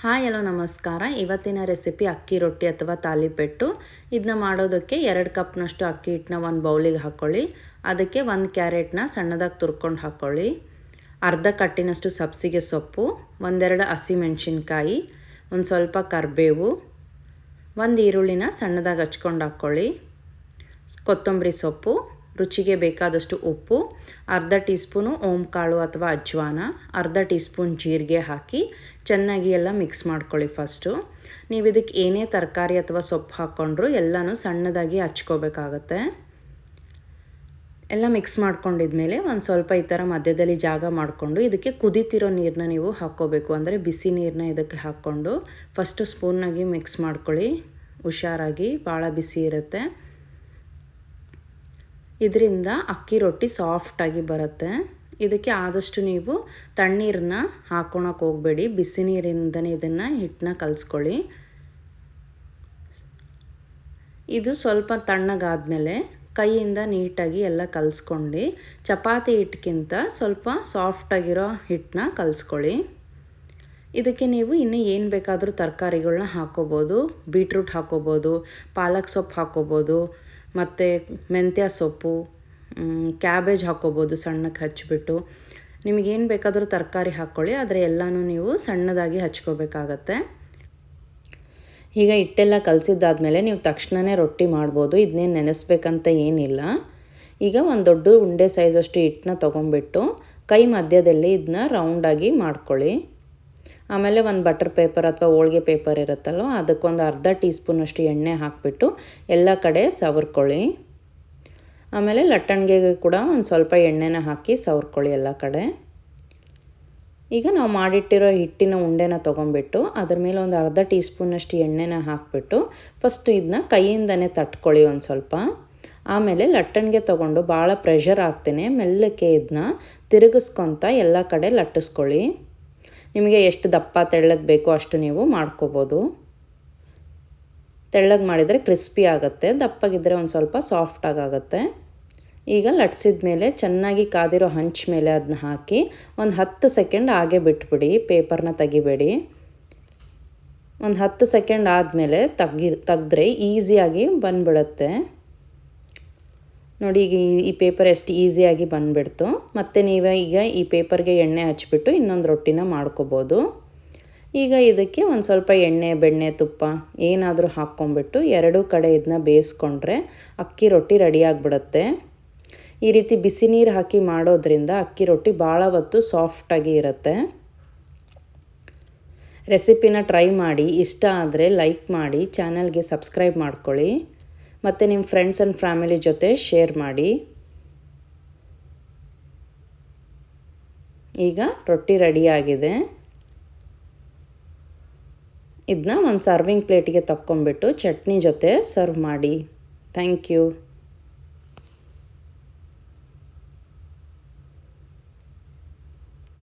Hi, hello, ನಮಸ್ಕಾರ. ಇವತ್ತಿನ recipe ಅಕ್ಕಿ ರೊಟ್ಟಿ ಅಥವಾ ತಾಲಿಪೆಟ್ಟು. ಇದನ್ನ ಮಾಡೋದಕ್ಕೆ ಎರಡು ಕಪ್ನಷ್ಟು ಅಕ್ಕಿ ಹಿಟ್ಟನ್ನ ಒಂದು ಬೌಲಿಗೆ ಹಾಕ್ಕೊಳ್ಳಿ ಅದಕ್ಕೆ ಒಂದು ಕ್ಯಾರೆಟ್ನ ಸಣ್ಣದಾಗಿ ತುರ್ಕೊಂಡು ಹಾಕ್ಕೊಳ್ಳಿ ಅರ್ಧ ಕಟ್ಟಿನಷ್ಟು ಸಬ್ಸಿಗೆ ಸೊಪ್ಪು, ಒಂದೆರಡು ಹಸಿಮೆಣ್ಸಿನ್ಕಾಯಿ, ಒಂದು ಸ್ವಲ್ಪ ಕರಿಬೇವು, ಒಂದು ಈರುಳ್ಳಿನ ಸಣ್ಣದಾಗಿ ಹಚ್ಕೊಂಡು ಹಾಕ್ಕೊಳ್ಳಿ ಕೊತ್ತಂಬರಿ ಸೊಪ್ಪು ರುಚಿಗೆ ಬೇಕಾದಷ್ಟು ಉಪ್ಪು, ಅರ್ಧ ಟೀ ಸ್ಪೂನು ಓಂಕಾಳು ಕಾಳು ಅಥವಾ ಅಜ್ವಾನ, ಅರ್ಧ ಟೀ ಸ್ಪೂನ್ ಜೀರಿಗೆ ಹಾಕಿ ಚೆನ್ನಾಗಿ ಎಲ್ಲ ಮಿಕ್ಸ್ ಮಾಡ್ಕೊಳ್ಳಿ ಫಸ್ಟು ನೀವು ಇದಕ್ಕೆ ಏನೇ ತರಕಾರಿ ಅಥವಾ ಸೊಪ್ಪು ಹಾಕ್ಕೊಂಡ್ರು ಎಲ್ಲನೂ ಸಣ್ಣದಾಗಿ ಹಚ್ಕೋಬೇಕಾಗತ್ತೆ. ಎಲ್ಲ ಮಿಕ್ಸ್ ಮಾಡ್ಕೊಂಡಿದ್ಮೇಲೆ ಒಂದು ಸ್ವಲ್ಪ ಈ ಥರ ಮಧ್ಯದಲ್ಲಿ ಜಾಗ ಮಾಡಿಕೊಂಡು ಇದಕ್ಕೆ ಕುದಿತಿರೋ ನೀರನ್ನ ನೀವು ಹಾಕ್ಕೋಬೇಕು. ಅಂದರೆ ಬಿಸಿ ನೀರನ್ನ ಇದಕ್ಕೆ ಹಾಕ್ಕೊಂಡು ಫಸ್ಟು ಸ್ಪೂನಾಗಿ ಮಿಕ್ಸ್ ಮಾಡ್ಕೊಳ್ಳಿ. ಹುಷಾರಾಗಿ ಭಾಳ ಬಿಸಿ ಇರುತ್ತೆ. ಇದರಿಂದ ಅಕ್ಕಿ ರೊಟ್ಟಿ ಸಾಫ್ಟಾಗಿ ಬರುತ್ತೆ. ಇದಕ್ಕೆ ಆದಷ್ಟು ನೀವು ತಣ್ಣೀರನ್ನ ಹಾಕೊಳಕ್ಕೆ ಹೋಗಬೇಡಿ. ಬಿಸಿ ನೀರಿಂದನೇ ಇದನ್ನು ಹಿಟ್ಟನ್ನ ಕಲಿಸ್ಕೊಳ್ಳಿ. ಇದು ಸ್ವಲ್ಪ ತಣ್ಣಗಾದಮೇಲೆ ಕೈಯಿಂದ ನೀಟಾಗಿ ಎಲ್ಲ ಕಲಿಸ್ಕೊಂಡು ಚಪಾತಿ ಹಿಟ್ಟಿಗಿಂತ ಸ್ವಲ್ಪ ಸಾಫ್ಟಾಗಿರೋ ಹಿಟ್ಟನ್ನ ಕಲಿಸ್ಕೊಳ್ಳಿ. ಇದಕ್ಕೆ ನೀವು ಇನ್ನು ಏನು ಬೇಕಾದರೂ ತರಕಾರಿಗಳನ್ನ ಹಾಕೋಬೋದು. ಬೀಟ್ರೂಟ್ ಹಾಕೋಬೋದು, ಪಾಲಕ್ ಸೊಪ್ಪು ಹಾಕೋಬೋದು ಮತ್ತು ಮೆಂತ್ಯ ಸೊಪ್ಪು ಕ್ಯಾಬೇಜ್ ಹಾಕ್ಕೋಬೋದು ಸಣ್ಣಕ್ಕೆ ಹಚ್ಚಿಬಿಟ್ಟು ನಿಮಗೇನು ಬೇಕಾದರೂ ತರಕಾರಿ ಹಾಕ್ಕೊಳ್ಳಿ, ಆದರೆ ಎಲ್ಲನೂ ನೀವು ಸಣ್ಣದಾಗಿ ಹಚ್ಕೋಬೇಕಾಗತ್ತೆ. ಈಗ ಹಿಟ್ಟೆಲ್ಲ ಕಲಸಿದ್ದಾದಮೇಲೆ ನೀವು ತಕ್ಷಣವೇ ರೊಟ್ಟಿ ಮಾಡ್ಬೋದು ಇದನ್ನೇನು ನೆನೆಸ್ಬೇಕಂತ ಏನಿಲ್ಲ. ಈಗ ಒಂದು ದೊಡ್ಡ ಉಂಡೆ ಸೈಜಷ್ಟು ಹಿಟ್ಟನ್ನ ತೊಗೊಂಬಿಟ್ಟು ಕೈ ಮಧ್ಯದಲ್ಲಿ ಇದನ್ನ ರೌಂಡಾಗಿ ಮಾಡ್ಕೊಳ್ಳಿ. ಆಮೇಲೆ ಒಂದು ಬಟರ್ ಪೇಪರ್ ಅಥವಾ ಹೋಳ್ಗೆ ಪೇಪರ್ ಇರುತ್ತಲ್ವ, ಅದಕ್ಕೊಂದು ಅರ್ಧ ಟೀ ಸ್ಪೂನಷ್ಟು ಎಣ್ಣೆ ಹಾಕಿಬಿಟ್ಟು ಎಲ್ಲ ಕಡೆ ಸವರ್ಕೊಳ್ಳಿ. ಆಮೇಲೆ ಲಟ್ಟಣಿಗೆಗೆ ಕೂಡ ಒಂದು ಸ್ವಲ್ಪ ಎಣ್ಣೆನ ಹಾಕಿ ಸವರ್ಕೊಳ್ಳಿ ಎಲ್ಲ ಕಡೆ. ಈಗ ನಾವು ಮಾಡಿಟ್ಟಿರೋ ಹಿಟ್ಟಿನ ಉಂಡೆನ ತೊಗೊಂಬಿಟ್ಟು ಅದ್ರ ಮೇಲೆ ಒಂದು ಅರ್ಧ ಟೀ ಸ್ಪೂನಷ್ಟು ಎಣ್ಣೆನ ಹಾಕಿಬಿಟ್ಟು ಫಸ್ಟು ಇದನ್ನ ಕೈಯಿಂದನೇ ತಟ್ಕೊಳ್ಳಿ ಒಂದು ಸ್ವಲ್ಪ. ಆಮೇಲೆ ಲಟ್ಟಣಿಗೆ ತೊಗೊಂಡು ಭಾಳ ಪ್ರೆಷರ್ ಆಗ್ತೇನೆ, ಮೆಲ್ಲಕ್ಕೆ ಇದನ್ನ ತಿರುಗಿಸ್ಕೊತ ಎಲ್ಲ ಕಡೆ ಲಟ್ಟಿಸ್ಕೊಳ್ಳಿ. ನಿಮಗೆ ಎಷ್ಟು ದಪ್ಪ ತೆಳ್ಳಗೆ ಬೇಕೋ ಅಷ್ಟು ನೀವು ಮಾಡ್ಕೋಬೋದು. ತೆಳ್ಳಗೆ ಮಾಡಿದರೆ ಕ್ರಿಸ್ಪಿ ಆಗುತ್ತೆ ದಪ್ಪಗಿದ್ದರೆ ಒಂದು ಸ್ವಲ್ಪ ಸಾಫ್ಟಾಗಿ ಆಗುತ್ತೆ ಈಗ ಲಟ್ಸಿದ ಮೇಲೆ, ಚೆನ್ನಾಗಿ ಕಾದಿರೋ ಹಂಚ್ ಮೇಲೆ ಅದನ್ನ ಹಾಕಿ ಒಂದು ಹತ್ತು ಸೆಕೆಂಡ್ ಹಾಗೆ ಬಿಟ್ಬಿಡಿ, ಪೇಪರ್ನ ತೆಗಿಬೇಡಿ. ಒಂದು ಹತ್ತು ಸೆಕೆಂಡ್ ಆದಮೇಲೆ ತಗ್ಗಿ, ತೆಗೆದ್ರೆ ಈಸಿಯಾಗಿ ಬಂದ್ಬಿಡುತ್ತೆ. ನೋಡಿ, ಈಗ ಈ ಪೇಪರ್ ಎಷ್ಟು ಈಸಿಯಾಗಿ ಬಂದುಬಿಡ್ತು. ಮತ್ತು ನೀವು ಈಗ ಈ ಪೇಪರ್ಗೆ ಎಣ್ಣೆ ಹಚ್ಬಿಟ್ಟು ಇನ್ನೊಂದು ರೊಟ್ಟಿನ ಮಾಡ್ಕೋಬೋದು. ಈಗ ಇದಕ್ಕೆ ಒಂದು ಸ್ವಲ್ಪ ಎಣ್ಣೆ, ಬೆಣ್ಣೆ, ತುಪ್ಪ ಏನಾದರೂ ಹಾಕ್ಕೊಂಬಿಟ್ಟು ಎರಡೂ ಕಡೆ ಇದನ್ನ ಬೇಯಿಸ್ಕೊಂಡ್ರೆ ಅಕ್ಕಿ ರೊಟ್ಟಿ ರೆಡಿಯಾಗಿಬಿಡತ್ತೆ ಈ ರೀತಿ ಬಿಸಿ ನೀರು ಹಾಕಿ ಮಾಡೋದ್ರಿಂದ ಅಕ್ಕಿ ರೊಟ್ಟಿ ಭಾಳ ಹೊತ್ತು ಸಾಫ್ಟಾಗಿ ಇರುತ್ತೆ. ರೆಸಿಪಿನ ಟ್ರೈ ಮಾಡಿ, ಇಷ್ಟ ಆದರೆ ಲೈಕ್ ಮಾಡಿ ಚಾನಲ್ಗೆ ಸಬ್ಸ್ಕ್ರೈಬ್ ಮಾಡ್ಕೊಳ್ಳಿ. ಮತ್ತು ನಿಮ್ಮ ಫ್ರೆಂಡ್ಸ್ ಆ್ಯಂಡ್ ಫ್ಯಾಮಿಲಿ ಜೊತೆ ಶೇರ್ ಮಾಡಿ. ಈಗ ರೊಟ್ಟಿ ರೆಡಿಯಾಗಿದೆ ಇದನ್ನ ಒಂದು ಸರ್ವಿಂಗ್ ಪ್ಲೇಟಿಗೆ ತಕ್ಕೊಂಬಿಟ್ಟು ಚಟ್ನಿ ಜೊತೆ ಸರ್ವ್ ಮಾಡಿ. Thank you